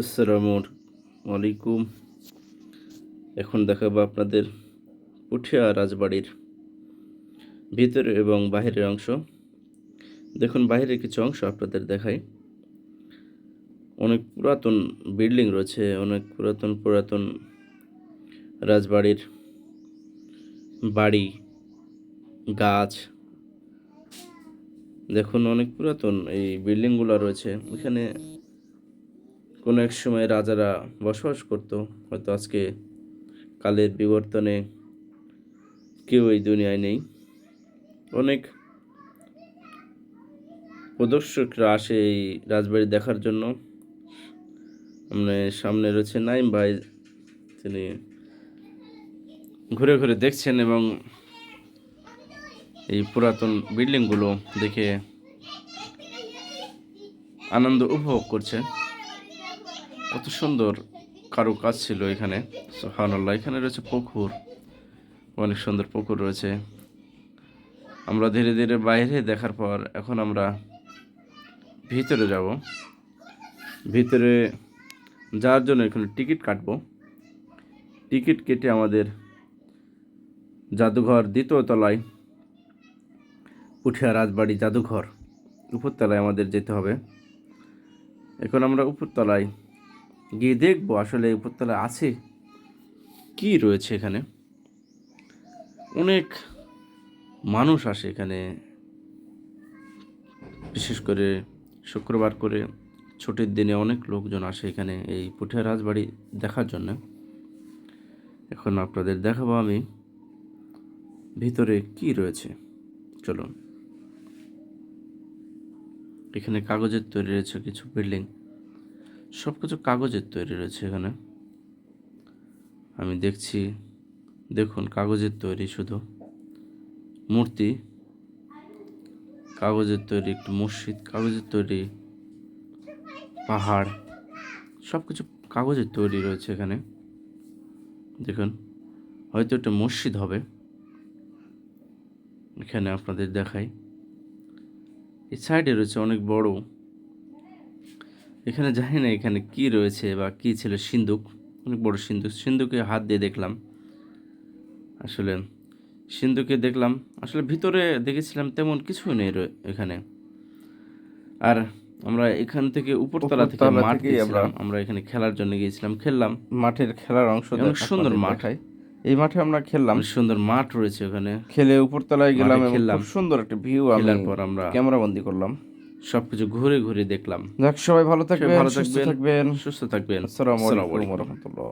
আসসালামু আলাইকুম। এখন দেখাবো আপনাদের পুঠিয়া রাজবাড়ির ভিতরে এবং বাহিরের অংশ। দেখুন, বাহিরের কিছু অংশ আপনাদের দেখাই। অনেক পুরাতন বিল্ডিং রয়েছে, অনেক পুরাতন পুরাতন রাজবাড়ির বাড়ি, গাছ। দেখুন, অনেক পুরাতন এই বিল্ডিংগুলো রয়েছে। এখানে কোনো এক সময় রাজারা বসবাস করতো। হয়তো আজকে কালের বিবর্তনে কেউ এই দুনিয়ায় নেই। অনেক প্রদর্শকরা আসে এই রাজবাড়ি দেখার জন্য। মানে সামনে রয়েছে নাইম ভাই, তিনি ঘুরে ঘুরে দেখছেন এবং এই পুরাতন বিল্ডিংগুলো দেখে আনন্দ উপভোগ করছেন। কত সুন্দর কারু কাজ ছিল এখানে, সুবহানাল্লাহ। এখানে রয়েছে পুকুর, অনেক সুন্দর পুকুর রয়েছে। আমরা ধীরে ধীরে বাইরে দেখার পর এখন আমরা ভিতরে যাব। ভিতরে যাওয়ার জন্য এখানে টিকিট কাটব। টিকিট কেটে আমাদের জাদুঘর দ্বিতীয় তলায় পুঠিয়া রাজবাড়ি জাদুঘর উপরতলায় আমাদের যেতে হবে। এখন আমরা উপরতলায় গিয়ে দেখব আসলে উপরতলায় আছে। কি রয়েছে এখানে? অনেক মানুষ আসে এখানে। বিশেষ করে শুক্রবার করে ছুটির দিনে অনেক লোকজন আসে এখানে এই পুঠিয়া রাজবাড়ি দেখার জন্য। এখন আপনাদের দেখাবো আমি ভিতরে কি রয়েছে। চলুন। এখানে কাগজের তৈরি রয়েছে কিছু বিল্ডিং। সব কিছু কাগজের তৈরি রয়েছে এখানে। আমি দেখছি, দেখুন, কাগজের তৈরি শুধু। মূর্তি, কাগজের তৈরি একটু মসজিদ, কাগজের তৈরি পাহাড় সব কিছু কাগজের তৈরি রয়েছে এখানে। দেখুন, হয়তো একটা মসজিদ হবে। এখানে আপনাদের দেখাই। এই সাইডে রয়েছে অনেক বড় এখানে জানি না এখানে কি রয়েছে বা কি ছিল সিন্দুক অনেক বড় সিন্দুক। সিন্দুকে হাত দিয়ে দেখলাম। আসলে সিন্ধুকে দেখলাম। আসলে ভিতরে দেখেছিলাম তেমন কিছুই নেই এখানে। আর আমরা এখান থেকে উপরতলা থেকে মাঠ আমরা- গিয়েছিলাম। আমরা এখানে খেলার জন্য গিয়েছিলাম। খেললাম। মাঠের খেলার অংশ অনেক সুন্দর মাঠ। এই মাঠে আমরা খেললাম। সুন্দর মাঠ রয়েছে ওখানে। খেলে উপরতলায় গেলাম খেললাম। সুন্দর একটা ভিউ খেলার পর আমরা ক্যামেরা বন্দি করলাম। সবকিছু ঘুরে ঘুরে দেখলাম। যাক সবাই ভালো থাকবেন ভালো সুস্থ থাকবেন। সুস্থ থাকবেন। আসসালামু আলাইকুম। ওয়া রহমতুল্লাহ।